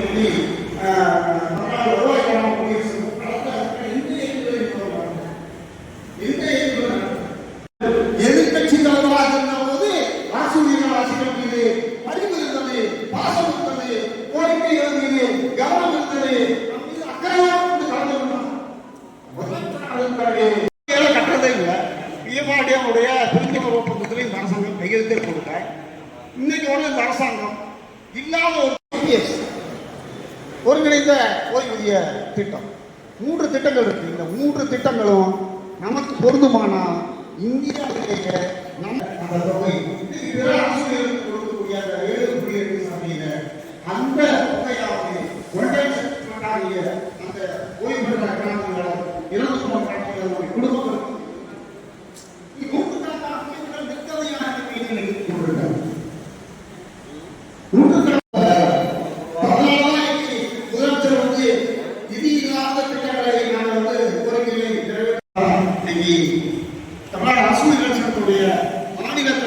சொல்லி இருந்தது இருந்தது இல்லை புரிந்துணர்வு ஒப்பந்தத்தில் இந்த அரசாங்கம் கையெழுத்தே இன்னைக்கு வர இந்த அரசாங்கம் இல்லாத ஒரு ஒருங்கிணைந்த ஓய்வூதிய திட்டம். மூன்று திட்டங்கள் இருக்கு. இந்த மூன்று திட்டங்களும் நமக்கு பொருந்துமானா இந்தியாவிலேயே நம் அந்த தொகை. ஆசிரியர்களுக்கு கொடுக்கக்கூடிய அந்த ஏழு புள்ளி அந்த தொகையாவது ஒன்றை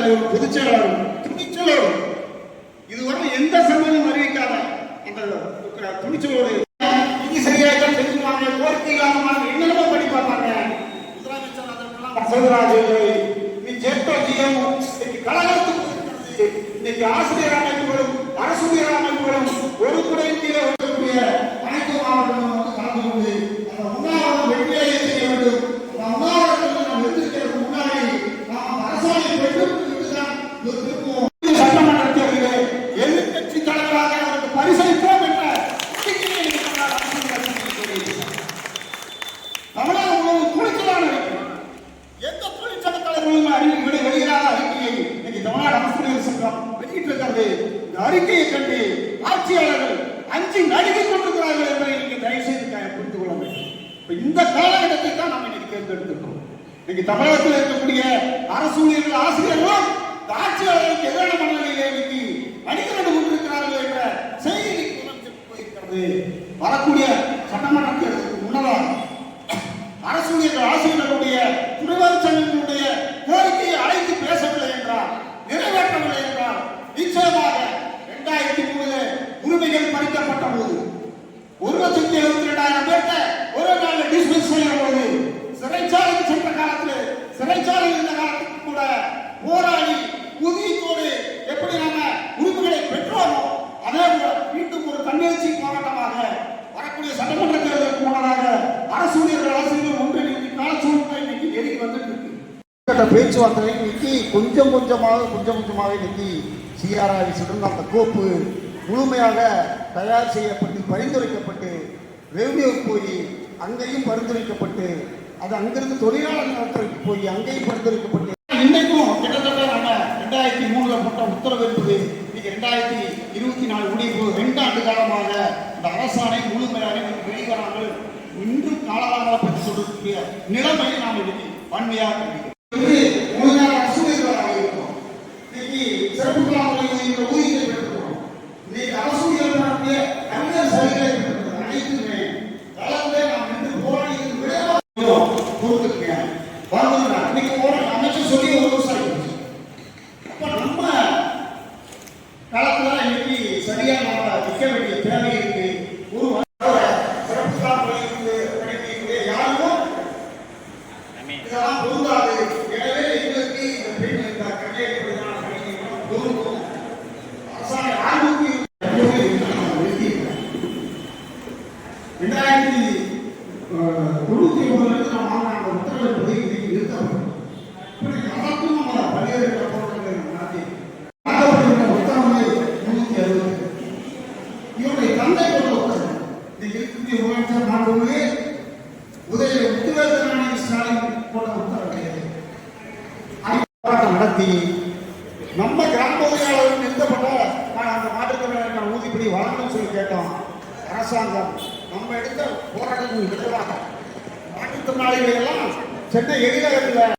தலைவரும் தலைவர் பொதுச் செயலாளர் துணிச்சலோடு. இதுவரை எந்த சங்கமும் அறிவிக்காத அந்த துணிச்சலோடு. இது சரியாக தெரிஞ்சுவாங்க கோரிக்கை இல்லாம என்னென்னமோ பண்ணி பார்ப்பாங்க. முதலமைச்சர் அதற்கெல்லாம் வசதிராஜ் நீ ஜெட்டோஜியம் இன்னைக்கு கழகத்துக்கு இன்னைக்கு ஆசிரியர் அமைப்புகளும் அரசு அமைப்புகளும் ஒரு குறை அறிவிப்புகள் அறிக்கை விட வெளியிடாத அறிக்கையை இன்னைக்கு தமிழ்நாடு அரசு சங்கம் வெளியிட்டிருக்கிறது. இந்த அறிக்கையை கண்டு ஆட்சியாளர்கள் அஞ்சு நடுங்கிக் கொண்டிருக்கிறார்கள் என்பதை நீங்க தயவு செய்து புரிந்து கொள்ள வேண்டும். இந்த காலகட்டத்தை தான் நாம் இன்னைக்கு தேர்ந்தெடுத்திருக்கோம் இன்னைக்கு தமிழகத்தில் இருக்கக்கூடிய அரசு ஊழியர்கள் ஆசிரியர்களும் அறிவிக்கப்பட்ட போது ஒரு லட்சத்தி எழுபத்தி ரெண்டாயிரம் பேர்த்த ஒரே நாள் டிஸ்மிஸ் செய்யும் போது சிறைச்சாலைக்கு சென்ற காலத்தில் சிறைச்சாலையில் இருந்த காலத்துக்கு கூட போராடி உதவித்தோடு எப்படி நாம உரிமைகளை பெற்றோமோ அதே போல மீண்டும் ஒரு தன்னெழுச்சி போராட்டமாக வரக்கூடிய சட்டமன்ற தேர்தலுக்கு முன்னதாக அரசு ஊழியர்கள் ஆசிரியர்கள் ஒன்றிணைந்து கால சூழ்நிலை இன்னைக்கு நெருங்கி வந்துட்டு இருக்கு. பேச்சுவார்த்தை இன்னைக்கு கொஞ்சம் கொஞ்சமாக கொஞ்சம் கொஞ்சமாக இன்னைக்கு சிஆர்ஆர்எஸுடன் அந்த கோப்பு முழுமையாக தயார் செய்யப்பட்டு பரிந்துரைக்கப்பட்டு ரெவன்யூ போய் அங்கேயும் பரிந்துரைக்கப்பட்டு அது அங்கிருந்து தொழிலாளர் நலத்துறைக்கு போய் அங்கேயும் பரிந்துரைக்கப்பட்டு. இன்னைக்கும் கிட்டத்தட்ட நம்ம ரெண்டாயிரத்தி மூணுல போட்ட உத்தரவு என்பது இன்னைக்கு ரெண்டாயிரத்தி இருபத்தி நாலு முடிவு ரெண்டு ஆண்டு காலமாக இந்த அரசாணை முழுமையாக இன்னைக்கு வெளிவராமல் இன்றும் காலதாமதப்பட்டு சொல்லக்கூடிய நிலைமையை நாம் இன்னைக்கு வன்மையாக அன்னைக்கு ஒரு அமைச்சர் சொல்லி ஒரு வருஷம் ஆயிடுச்சு அப்ப நம்ம காலத்தில் இன்னைக்கு சரியா நம்ம நிற்க வேண்டிய தேவை இருக்கு. ஒரு சிறப்பு யாருக்கும் இதெல்லாம் பொருந்தாது. எனவே எங்களுக்கு இந்த பெண் இந்த பொருந்தும். அரசாங்க ஆய்வுக்கு ரெண்டாயிரத்தி தொண்ணூத்தி ஒன்பதுல நாம் வாங்கின உத்தரவு என்பது இன்னைக்கு நிறுத்தப்படும் இப்படி நம்ம பல்வேறு போராட்டங்களை நடத்தி ஆகப்பட்ட உத்தரவு முன்னூத்தி அறுபது இவருடைய தந்தை போட்ட உத்தரவு இன்னைக்கு இருக்கக்கூடிய முதலமைச்சர் உதய ஸ்டாலின் போட்ட கிடையாது. போராட்டம் நடத்தி நம்ம கிராம உதவியாளர்கள் நிறுத்தப்பட்ட அந்த மாற்றுத்திறனாளிக்கான ஊதியப்படி வழங்கணும்னு சொல்லி கேட்டோம் அரசாங்கம் நம்ம எடுத்த போராட்டங்கள் விரைவாக மாற்றுத்திறனாளிகள் எல்லாம் சென்னை எதிரகத்தில்